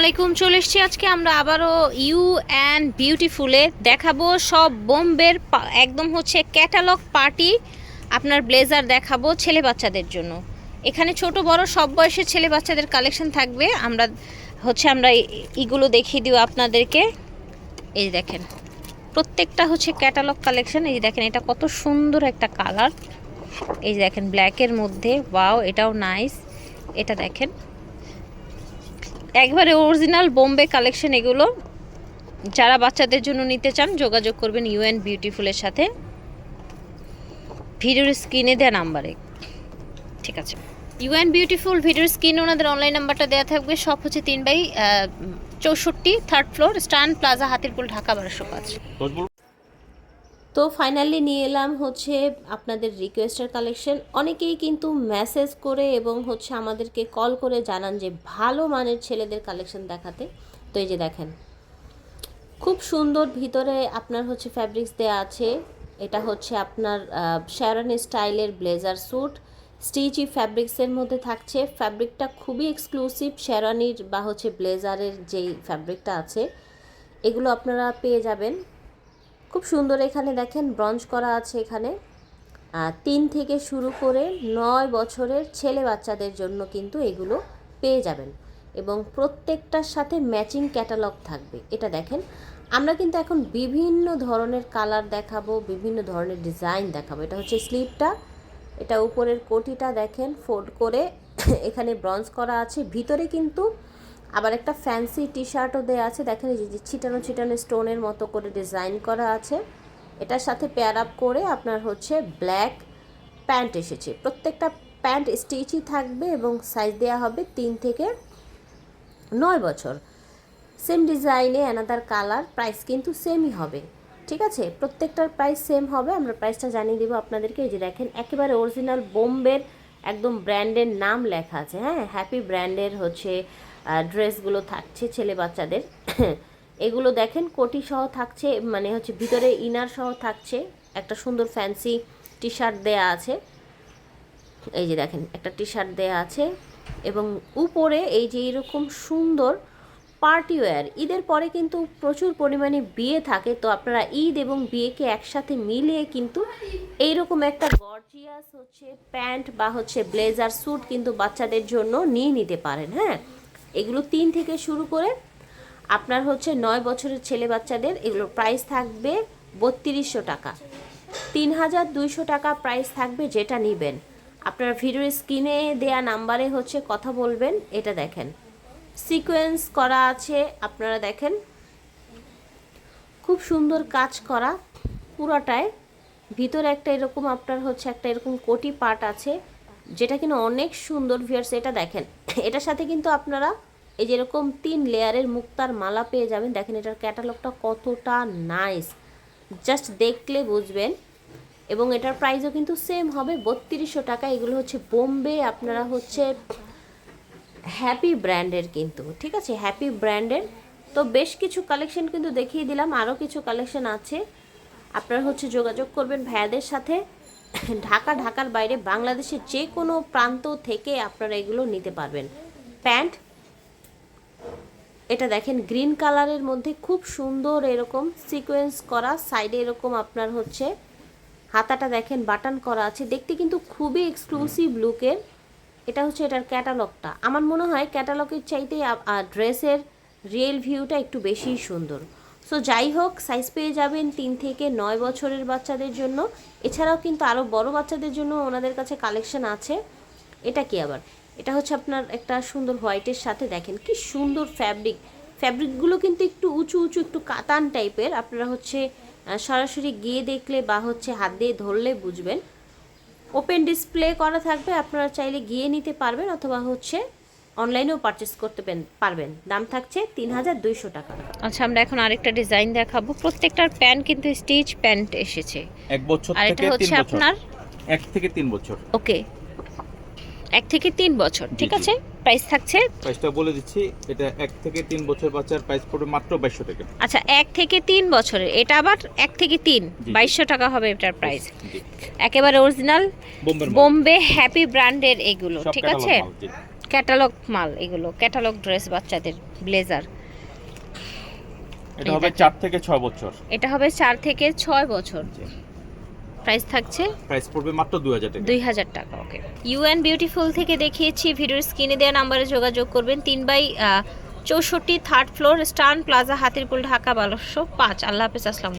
আলাইকুম চলে এসেছি আজকে। আমরা আবারও ইউ অ্যান্ড বিউটিফুলে দেখাবো সব বোম্বের একদম হচ্ছে ক্যাটালগ পার্টি আপনার ব্লেজার দেখাবো ছেলে বাচ্চাদের জন্য। এখানে ছোট, বড়, সব বয়সের ছেলে বাচ্চাদের কালেকশন থাকবে। আমরা হচ্ছে আমরা এগুলো দেখিয়ে দিব আপনাদেরকে। এই দেখেন, প্রত্যেকটা হচ্ছে ক্যাটালগ কালেকশন। এই দেখেন, এটা কত সুন্দর একটা কালার। এই দেখেন, ব্ল্যাকের মধ্যে। ওয়াও, এটাও নাইস। এটা দেখেন একবারে অরিজিনাল বোম্বে কালেকশন এগুলো। যারা বাচ্চাদের জন্য নিতে চান, যোগাযোগ করবেন ইউএন বিউটিফুলের সাথে। ভিডিওর স্ক্রিনে দেওয়া নাম্বারে। ঠিক আছে। ইউএন বিউটিফুল ভিডিওর স্ক্রিনে ওনাদের অনলাইন নাম্বারটা দেওয়া থাকবে। সব হচ্ছে তিন বাই চৌষট্টি third floor Stan Plaza Hatirpool, Dhaka, বারোশো পাঁচ। তো ফাইনালি নিয়ে এলাম হচ্ছে আপনাদের রিকোয়েস্টের কালেকশন অনেকেই কিন্তু মেসেজ করে এবং হচ্ছে আমাদেরকে কল করে জানান যে ভালো মানের ছেলেদের কালেকশন দেখাতে। তো এই যে দেখেন, খুব সুন্দর ভিতরে আপনার হচ্ছে ফ্যাব্রিক্স দেওয়া আছে। এটা হচ্ছে আপনার শ্যারন স্টাইলের ব্লেজার স্যুট স্টিচি ফ্যাব্রিক্সের মধ্যে থাকছে। ফ্যাব্রিকটা খুবই এক্সক্লুসিভ শ্যারানির বা হচ্ছে ব্লেজারের যেই ফ্যাব্রিকটা আছে, এগুলো আপনারা পেয়ে যাবেন। খুব সুন্দর এখানে দেখেন ব্রঞ্জ করা আছে এখানে। তিন থেকে শুরু করে নয় বছরের ছেলে বাচ্চাদের জন্য কিন্তু এগুলো পেয়ে যাবেন। এবং প্রত্যেকটার সাথে ম্যাচিং ক্যাটালগ থাকবে। এটা দেখেন, আমরা কিন্তু এখন বিভিন্ন ধরনের কালার দেখাবো, বিভিন্ন ধরনের ডিজাইন দেখাবো। এটা হচ্ছে স্লিপটা, এটা উপরের কোটিটা দেখেন, ফোল্ড করে এখানে ব্রঞ্জ করা আছে। ভিতরে কিন্তু আবার একটা ফ্যান্সি টি শার্টও দেওয়া আছে। দেখেন এই যে ছিটানো ছিটানো স্টোনের মতো করে ডিজাইন করা আছে। এটার সাথে পেয়ার আপ করে আপনার হচ্ছে ব্ল্যাক প্যান্ট এসেছে। প্রত্যেকটা প্যান্ট স্টিচই থাকবে এবং সাইজ দেওয়া হবে তিন থেকে নয় বছর। সেম ডিজাইনে অ্যানাদার কালার প্রাইস কিন্তু সেমই হবে। ঠিক আছে? প্রত্যেকটার প্রাইস সেম হবে। আমরা প্রাইসটা জানিয়ে দেবো আপনাদেরকে। এই যে দেখেন, একেবারে অরিজিনাল বোম্বের একদম ব্র্যান্ডের নাম লেখা আছে। হ্যাঁ হ্যাপি ব্র্যান্ডের হচ্ছে ড্রেসগুলো থাকছে ছেলে বাচ্চাদের। এগুলো দেখেন কোটি সহ থাকছে মানে হচ্ছে ভিতরে ইনার সহ থাকছে। একটা সুন্দর ফ্যান্সি টি শার্ট দেয়া আছে। এই যে দেখেন, একটা টি শার্ট দেয়া আছে এবং উপরে এই যে এরকম সুন্দর পার্টি ওয়্যার। ঈদের পরে কিন্তু প্রচুর পরিমাণে বিয়ে থাকে, তো আপনারা ঈদ এবং বিয়েকে একসাথে মিলিয়ে কিন্তু এইরকম একটা গর্জিয়াস হচ্ছে প্যান্ট বা হচ্ছে ব্লেজার স্যুট কিন্তু বাচ্চাদের জন্য নিয়ে নিতে পারেন হ্যাঁ? এগুলো তিন থেকে শুরু করে আপনার হচ্ছে নয় বছরের ছেলে বাচ্চাদের এগুলোর প্রাইস থাকবে বত্রিশশো টাকা। তিন হাজার দুইশো টাকা প্রাইস থাকবে যেটা নেবেন। আপনার ভিডিওর স্ক্রিনে দেয়া নাম্বারে হচ্ছে কথা বলবেন, এটা দেখেন। সিকোয়েন্স করা আছে, আপনারা দেখেন। খুব সুন্দর কাজ করা, পুরোটায়। ভিতরে একটা এরকম, আপনার হচ্ছে একটা এরকম কোটি পার্ট আছে। যেটা কিনা অনেক সুন্দর ভিয়ার্স এটা দেখেন। এটার সাথে কিন্তু আপনারা এই যেরকম তিন লেয়ারের মুক্তার মালা পেয়ে যাবেন। দেখেন এটার ক্যাটালগটা কতটা নাইস জাস্ট দেখলে বুঝবেন। এবং এটার প্রাইসও কিন্তু সেম হবে, বত্রিশশো টাকা। এগুলো হচ্ছে বোম্বে, আপনারা হচ্ছে হ্যাপি ব্র্যান্ডের কিন্তু, ঠিক আছে? হ্যাপি ব্র্যান্ডের তো বেশ কিছু কালেকশন কিন্তু দেখিয়ে দিলাম। আরও কিছু কালেকশন আছে। আপনারা হচ্ছে যোগাযোগ করবেন ভাইয়াদের সাথে। ঢাকা, ঢাকার বাইরে বাংলাদেশের যে কোনো প্রান্ত থেকে আপনারা এগুলো নিতে পারবেন। প্যান্ট, এটা দেখেন গ্রিন কালারের মধ্যে খুব সুন্দর এরকম সিকোয়েন্স করা, সাইডে এরকম আপনার হচ্ছে হাতাটা দেখেন বাটন করা আছে, দেখতে কিন্তু খুবই এক্সক্লুসিভ লুকের এটা হচ্ছে এটার ক্যাটালগটা আমার মনে হয় ক্যাটালগের চাইতে ড্রেসের রিয়েল ভিউটা একটু বেশিই সুন্দর। সো যাই হোক সাইজ পেয়ে যাবেন তিন থেকে নয় বছরের বাচ্চাদের জন্য। এছাড়াও কিন্তু আরও বড় বাচ্চাদের জন্য ওনাদের কাছে কালেকশন আছে। এটা কি আবার? এটা হচ্ছে আপনার একটা সুন্দর হোয়াইটের সাথে দেখেন, কি সুন্দর ফ্যাব্রিক ফ্যাব্রিকগুলো কিন্তু একটু উঁচু উঁচু, একটু কাতান টাইপের আপনারা হচ্ছে সরাসরি গিয়ে দেখলে বা হচ্ছে হাত দিয়ে ধরলে বুঝবেন। ওপেন ডিসপ্লে করা থাকবে, আপনারা চাইলে গিয়ে নিতে পারবেন অথবা হচ্ছে অনলাইনেও পারচেস করতে পারবেন। দাম থাকছে তিন হাজার দুইশো টাকা। আচ্ছা আমরা এখন আরেকটা ডিজাইন দেখাবো। প্রত্যেকটার প্যান্ট কিন্তু স্টিচ প্যান্ট এসেছে। এক বছর আর এটা হচ্ছে আপনার? এক থেকে তিন বছর। ওকে। এক থেকে তিন বছর ঠিক আছে? প্রাইস থাকছে? প্রাইসটা বলে দিচ্ছি এটা এক থেকে তিন বছর বাচ্চার প্রাইস পড়বে মাত্র বাইশশো টাকা। আচ্ছা এক থেকে তিন বছরের এটা আবার এক থেকে তিন। বাইশশো টাকা হবে এটার প্রাইস একেবারে অরিজিনাল বোম্বে হ্যাপি ব্র্যান্ডের এগুলো ঠিক আছে। ক্যাটালগ মাল এগুলো ক্যাটালগ ড্রেস বাচ্চাদের ব্লেজার। এটা হবে দেখেন। চার থেকে ছয় বছর। এটা হবে চার থেকে ছয় বছর। প্রাইস থাকছে প্রাইস পড়বে মাত্র দুই হাজার টাকা। দুই হাজার টাকা ওকে। ইউএন বিউটিফুল থেকে দেখিয়েছি ভিডিওর স্ক্রিনে দেওয়া নাম্বারে যোগাযোগ করবেন। তিন বাই চৌষট্টি third floor Stan Plaza Hatirpool Dhaka বারোশো পাঁচ। আল্লাহ হাফিজ আসসালাম